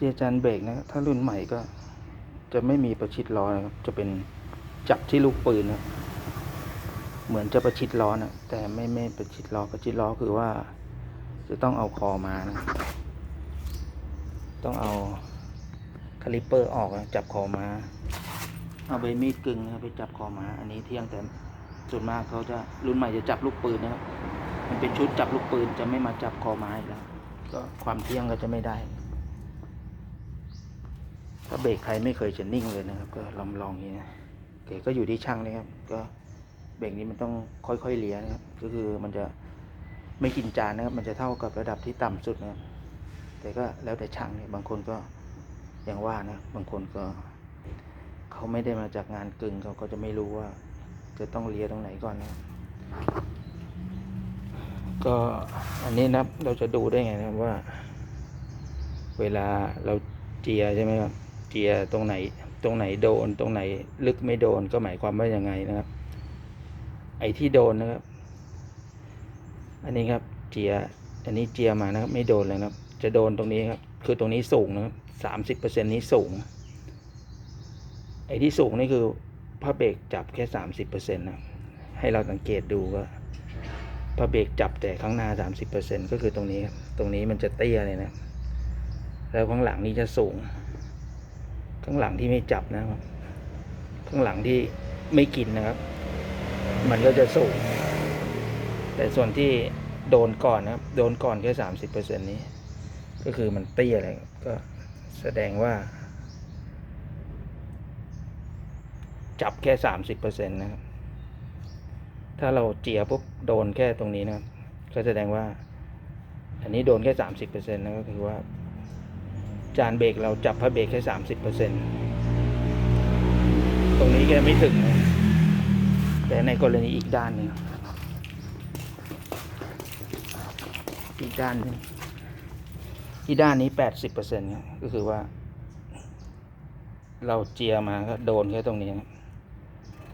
จียจานเบรกนะครับถ้ารุ่นใหม่ก็ จะไม่มีประชิดล้อนะครับ จะเป็นจับที่ลูกปืนนะเหมือนจะประชิดล้อนะแต่ไม่ไม่ประชิดล้อประชิดล้อคือว่า จะต้องเอาคอมานะ ต้องเอาคาลิปเปอร์ออกนะจับคอมา เอาใบมีดกึ่งนะไปจับคอมา อันนี้เที่ยงแต่ส่วนมากเขาจะรุ่นใหม่จะจับลูกปืนนะครับมันเป็นชุดจับลูกปืนจะไม่มาจับคอไม้แล้ว ก็ความเที่ยงก็จะไม่ได้ ถ้าเบรกใครไม่เคยจะนิ่งเลยนะครับ ก็ลองลองอย่างนี้นะเก๋ก็อยู่ที่ช่างนะครับ ก็เบรกนี้มันต้องค่อยๆเลี้ยนะครับ ก็คือมันจะไม่กินจานนะครับ มันจะเท่ากับระดับที่ต่ำสุดนะครับแต่ก็แล้วแต่ช่างเนี่ยบางคนก็อย่างว่านะ บางคนก็เขาไม่ได้มาจากงานกึ่งเขาก็จะไม่รู้ว่า จะต้องเลี้ยตรงไหนก่อนนะก็อันนี้นะเราจะดูได้ไงนะครับว่า เวลาเราเจียใช่ไหมครับ เจียตรงไหน ตรงไหนโดน ตรงไหนลึกไม่โดนก็หมายความว่ายังไงนะครับ ไอ้ที่โดนนะครับ อันนี้ครับเจียอันนี้เจียมานะครับ ไม่โดนเลยนะครับ จะโดนตรงนี้ครับ คือตรงนี้สูงนะครับสามสิบเปอร์เซ็นนี้สูง ไอ้ที่สูงนี่คือผ้าเบรกจับแค่สามสิบเปอร์เซ็นต์นะให้เราสังเกตดูว่าพระเบรกจับแต่ข้างหน้า30%ก็คือตรงนี้ ตรงนี้มันจะเตี้ยเลยนะ แล้วข้างหลังนี้จะสูง ข้างหลังที่ไม่จับนะครับ ข้างหลังที่ไม่กินนะครับ มันก็จะสูง แต่ส่วนที่โดนก่อนนะครับ โดนก่อนแค่30%นี้ ก็คือมันเตี้ยเลยครับก็แสดงว่า จับแค่30%นะครับ ถ้าเราเจียปุ๊บโดนแค่ตรงนี้นะครับ ก็แสดงว่า อันนี้โดนแค่สามสิบเปอร์เซ็นต์นะก็คือว่า จานเบรกเราจับพระเบรกแค่สามสิบเปอร์เซ็นต์ตรงนี้ก็ไม่ถึงนะแต่ในกรณีอีกด้านหนึ่งอีกด้านนึงอีกด้านนี้แปดสิบเปอร์เซ็นต์ก็คือว่า เราเจียมาก็โดนแค่ตรงนี้นะ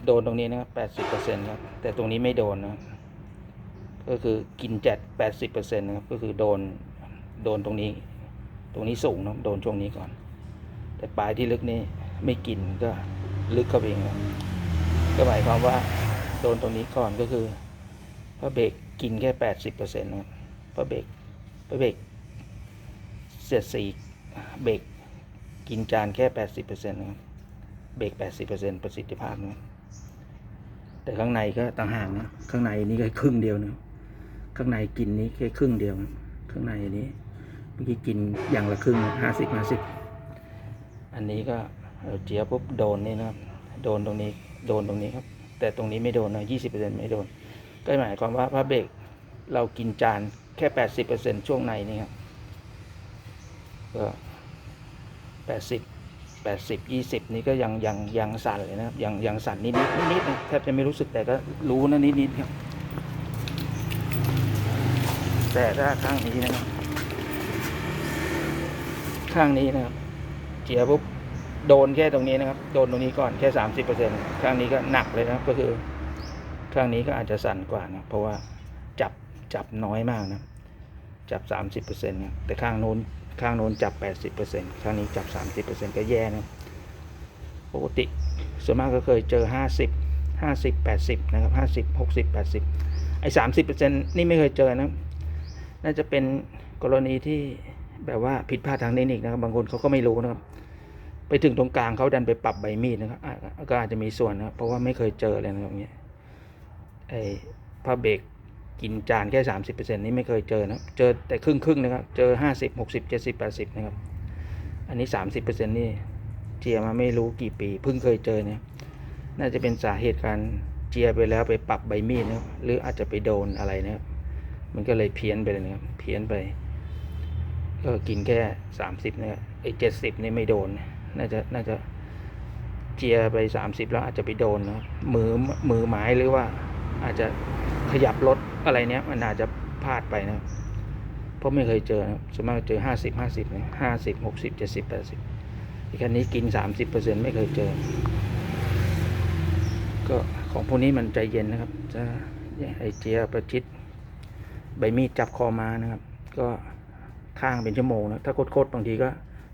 โดนตรงนี้นะแปดสิบเปอร์เซ็นต์ครับแต่ตรงนี้ไม่โดนนะก็คือกินแจ็ดแปดสิบเปอร์เซ็นต์นะครับก็คือโดนโดนตรงนี้ ตรงนี้สูงนะโดนช่วงนี้ก่อน แต่ปลายที่ลึกนี่ไม่กินก็ลึกเข้าไปเองก็หมายความว่าโดนตรงนี้ก่อนก็คือพระเบรกกินแค่แปดสิบเปอร์เซ็นต์นะพระเบรกพระเบรกเสียดสีเบรกกินจานแค่แปดสิบเปอร์เซ็นต์นะเบรกแปดสิบเปอร์เซ็นต์ประสิทธิภาพนะแต่ข้างในก็ต่างหากนะข้างในนี่ก็ครึ่งเดียวนะข้างในกินนี้แค่ครึ่งเดียวนะข้างในนี้ เมื่อกี้กินอย่างละครึ่งห้าสิบห้าสิบอันนี้ก็เจียปุ๊บโดนนี่นะครับโดนตรงนี้โดนตรงนี้ครับ แต่ตรงนี้ไม่โดนนะยี่สิบเปอร์เซ็นไม่โดน ก็หมายความว่าพระเบรกเรากินจานแค่แปดสิบเปอร์เซ็นช่วงในนี่ครับก็แปดสิบแปดสิบยี่สิบนี่ก็ยังยังยังสั่นเลยนะครับยังยังสั่นนิดนิดนิดนะแทบจะไม่รู้สึกแต่ก็รู้นะนิดนิดครับแต่ถ้าข้างนี้นะครับ ข้างนี้นะครับเจียปุ๊บโดนแค่ตรงนี้นะครับ โดนตรงนี้ก่อนแค่สามสิบเปอร์เซ็นต์ข้างนี้ก็หนักเลยนะครับ ก็คือ ข้างนี้ก็อาจจะสั่นกว่านะ เพราะว่าจับจับน้อยมากนะ จับสามสิบเปอร์เซ็นต์นะแต่ข้างโน้นข้างโน้นจับ80%ข้างนี้จับ30%ก็แย่นะปกติส่วนมากก็เคยเจอ50 50 80นะครับ50 60 80ไอ้30%นี่ไม่เคยเจอนะ น่าจะเป็นกรณีที่ แบบว่าผิดพลาดทางเทคนิคนะครับ บางคนเขาก็ไม่รู้นะครับ ไปถึงตรงกลางเขาดันไปปรับใบมีดนะครับก็อาจจะมีส่วนนะเพราะว่าไม่เคยเจอเลยนะครับอย่างเงี้ยไอ้ผ้าเบรกกินจานแค่สามสิบเปอร์เซ็นต์นี้ไม่เคยเจอนะเจอแต่ครึ่งครึ่งนะครับ เจอห้าสิบหกสิบเจ็ดสิบแปดสิบนะครับ อันนี้สามสิบเปอร์เซ็นต์นี่เจียมาไม่รู้กี่ปีเพิ่งเคยเจอเนี่ยน่าจะเป็นสาเหตุการเจียไปแล้วไปปรับใบมีดนะครับหรืออาจจะไปโดนอะไรนะครับมันก็เลยเพี้ยนไปเลยนะครับเพี้ยนไป ก็กินแค่สามสิบนะครับไอ้เจ็ดสิบนี่ไม่โดน น่าจะน่าจะเจียไปสามสิบแล้วอาจจะไปโดนนะมือมือไม้หรือว่า อาจจะขยับรถอะไรเนี้ยมันอาจจะพลาดไปนะเพราะไม่เคยเจอนะส่วนมากเจอห้าสิบห้าสิบห้าสิบหกสิบเจ็ดสิบแปดสิบอีกคันนี้กินสามสิบเปอร์เซ็นไม่เคยเจอ ก็ของพวกนี้มันใจเย็นนะครับ จะไอเจียประชิดใบมีดจับคอมานะครับ ก็ ข้างเป็นชั่วโมงนะถ้าโคตรๆบางทีก็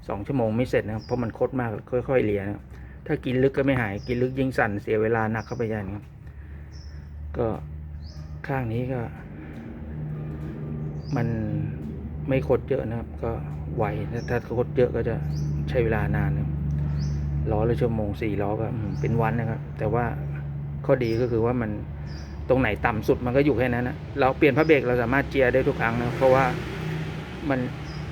สองชั่วโมงไม่เสร็จนะเพราะมันโคดมากค่อยๆเลียนะถ้ากินลึกก็ไม่หายกินลึกยิ่งสั่นเสียเวลาหนักเข้าไปใหญ่นะครับก็ข้างนี้ก็ มันไม่โคดเยอะนะครับ ก็ไวถ้าโคดเยอะก็จะใช้เวลานานนะล้อละชั่วโมงสี่ล้อก็เป็นวันนะครับ แต่ว่าข้อดีก็คือว่ามันตรงไหนต่ำสุดมันก็อยู่แค่นั้นนะเราเปลี่ยนพระเบรกเราสามารถเจียร์ได้ทุกครั้งนะเพราะว่า มัน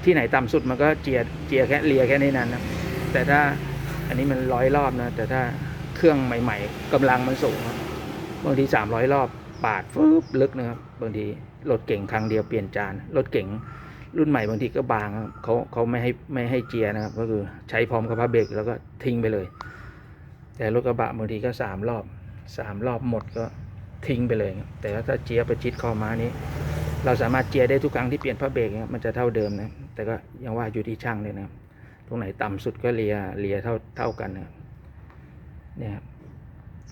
ที่ไหนต่ำสุดมันก็เจียเจียแค่เลียแค่นี้นั้นนะแต่ถ้าอันนี้มันร้อยรอบนะ แต่ถ้าเครื่องใหม่ ๆกำลังมันสูงบางทีสามร้อยรอบปาดฟึบลึกนะครับบางทีรถเก่งครั้งเดียวเปลี่ยนจานรถเก่งรุ่นใหม่บางทีก็บางเขาเขาไม่ให้ไม่ให้เจียนะครับ ก็คือใช้พร้อมกับพระเบรกแล้วก็ทิ้งไปเลย แต่รถกระบะบางทีก็สามรอบสามรอบหมดก็ทิ้งไปเลย แต่ถ้าเจียประชิดคอม้านี้ เราสามารถเจียได้ทุกครั้งที่เปลี่ยนพระเบรกนะครับมันจะเท่าเดิมนะ แต่ก็ยังว่าอยู่ที่ช่างเลยนะ ตรงไหนต่ำสุดก็เลียเลียเท่าเท่ากันนะเนี่ยครับ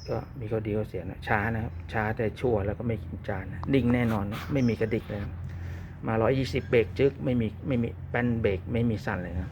ก็มีข้อดีข้อเสียนะช้านะครับช้าแต่ชั่วแล้วก็ไม่กินจานนะนิ่งแน่นอนนะไม่มีกระดิกเลยนะมา 120 เบรกจึกไม่มีไม่มีแป้นเบรกไม่มีสั่นเลยนะ